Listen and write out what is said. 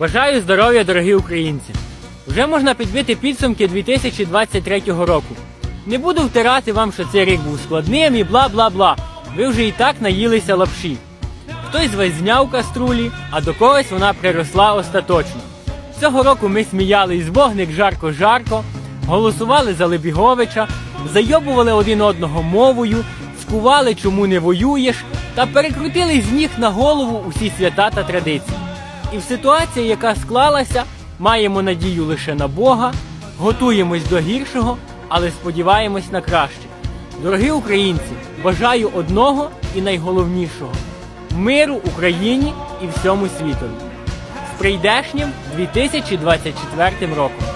Бажаю здоров'я, дорогі українці! Вже можна підбити підсумки 2023 року. Не буду втирати вам, що цей рік був складним і бла бла бла. Ви вже і так наїлися лапші. Хтось з вас зняв каструлі, а до когось вона приросла остаточно. Цього року ми сміялись з вогник жарко-жарко, голосували за Лебіговича, зайобували один одного мовою, скували, чому не воюєш, та перекрутили з ніг на голову усі свята та традиції. І в ситуації, яка склалася, маємо надію лише на Бога, готуємось до гіршого, але сподіваємось на краще. Дорогі українці, бажаю одного і найголовнішого миру Україні і всьому світові з прийдешнім 2024 роком.